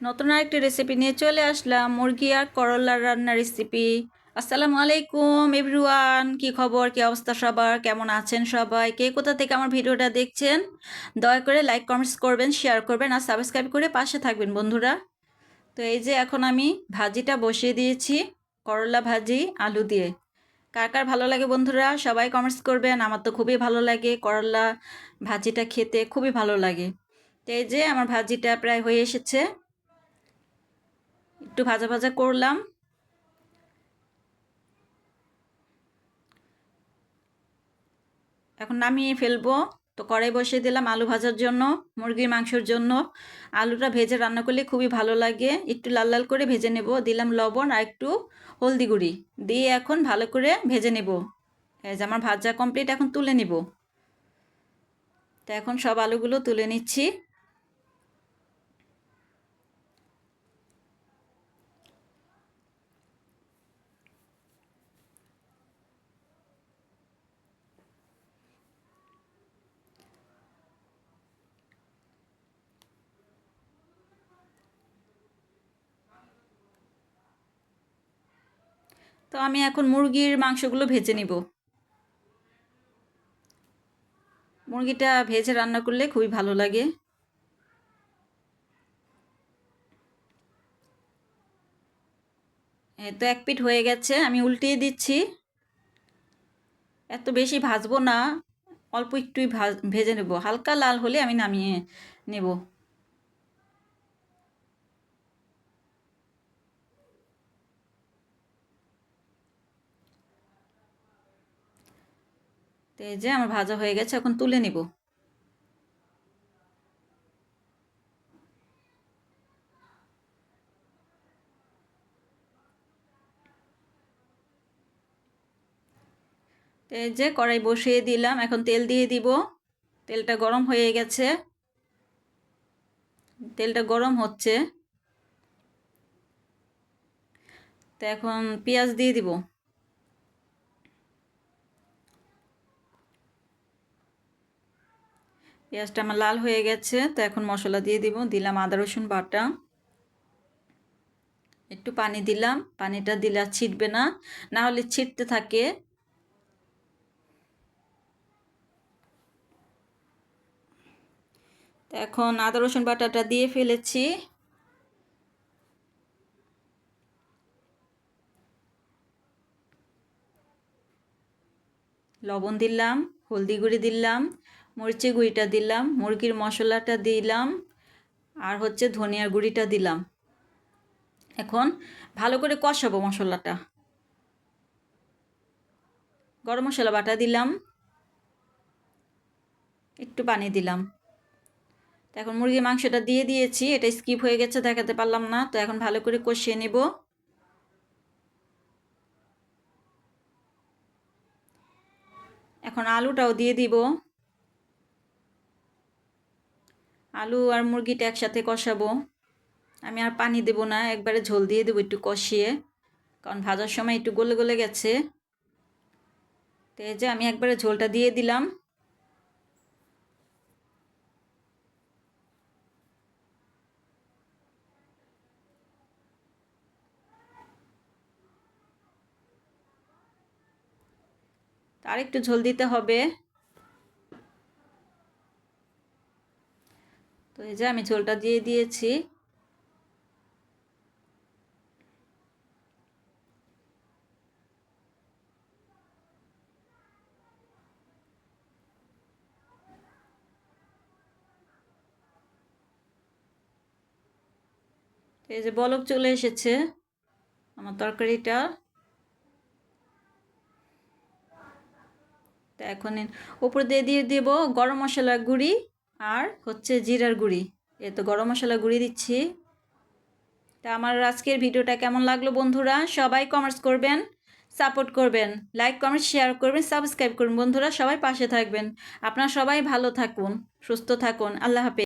নতুন আরেকটি রেসিপি নিয়ে চলে আসলাম, মুরগি আর করলার রান্নার রেসিপি আসসালামু আলাইকুম এভরিওয়ান কি খবর? কি অবস্থা সবার? কেমন আছেন সবাই? কে কোথা থেকে আমার ভিডিওটা দেখছেন? দয়া করে লাইক কমেন্টস করবেন শেয়ার করবেন আর সাবস্ক্রাইব করে পাশে থাকবেন বন্ধুরা। তো এই যে এখন আমি ভাজিটা বসিয়ে দিয়েছি, করলা ভাজি, আলু দিয়ে। কার কার ভালো লাগে বন্ধুরা? সবাই কমেন্টস করবেন। আমার তো খুবই ভালো লাগে, করলা ভাজিটা খেতে খুবই ভালো লাগে। তো এই যে আমার ভাজিটা প্রায় হয়ে এসেছে। একটু ভাজা ভাজা করলাম। এখন নামিয়ে ফেলব। তো কড়াই বসিয়ে দিলাম আলু ভাজার জন্য, মুরগির মাংসর জন্য। আলুটা ভেজে রান্না করলে খুবই ভালো লাগে। একটু লাল লাল করে ভেজে নেব। দিলাম লবণ আর একটু হলদি গুঁড়ি। দিয়ে এখন ভালো করে ভেজে নেব। যে আমার ভাজা কমপ্লিট, এখন তুলে নিব। তো এখন সব আলুগুলো তুলে নিচ্ছি। তো আমি এখন মুরগির মাংসগুলো ভেজে নিব। মুরগিটা ভেজে রান্না করলে খুবই ভালো লাগে। তো এক পিঠ হয়ে গেছে, আমি উল্টিয়ে দিচ্ছি। এত বেশি ভাজবো না, অল্প একটুই ভাজ, ভেজে নেব। হালকা লাল হলে আমি নামিয়ে নেব। তো এই যে আমার ভাজা হয়ে গেছে, এখন তুলে নিব। এই যে কড়াই বসিয়ে দিলাম, এখন তেল দিয়ে দিব। তেলটা গরম হয়ে গেছে। তেলটা গরম হচ্ছে। তো এখন পেঁয়াজ দিয়ে দিব। পেঁয়াজটা আমার লাল হয়ে গেছে, তো এখন মশলা দিয়ে দিব। দিলাম আদা, রসুন বাটা। একটু পানি দিলাম, পানিটা দিলে আর ছিটবে না। না হলে ছিটতে থাকে। এখন আদা, রসুন বাটাটা দিয়ে ফেলেছি। লবণ দিলাম, হলদি গুঁড়ি দিলাম। মরিচি গুঁড়িটা দিলাম, মুরগির মশলাটা দিলাম, আর হচ্ছে ধনিয়ার গুঁড়িটা দিলাম। এখন ভালো করে কষাবো মশলাটা। গরম মশলা বাটা দিলাম, একটু পানি দিলাম। তো এখন মুরগির মাংসটা দিয়ে দিয়েছি, এটা স্কিপ হয়ে গেছে, দেখাতে পারলাম না, তো এখন ভালো করে কষিয়ে নেব। এখন আলুটাও দিয়ে দিব। আলু আর মুরগিটা একসাথে কষাবো। আমি আর পানি দেব না, একবারে ঝোল দিয়ে দেবো একটু কষিয়ে, কারণ ভাজার সময় একটু গলে গলে গেছে। তো এই যে আমি একবারে ঝোলটা দিয়ে দিলাম। আর একটু ঝোল দিতে হবে। এই যে আমি ঝোলটা দিয়ে দিয়েছি। এই যে বলক চলে এসেছে আমার তরকারিটা। তো এখন উপর দিয়ে দিয়ে দেবো গরম মশলা গুঁড়ি। আর হচ্ছে জিরার গুঁড়ি। এ তো গরম মশলা গুঁড়ি দিচ্ছি। তা আমার আজকের ভিডিওটা কেমন লাগল বন্ধুরা? সবাই কমেন্টস করবেন সাপোর্ট করবেন লাইক কমেন্ট শেয়ার করবেন সাবস্ক্রাইব করুন বন্ধুরা। সবাই পাশে থাকবেন। আপনারা সবাই ভালো থাকুন, সুস্থ থাকুন। আল্লাহ হাফেজ।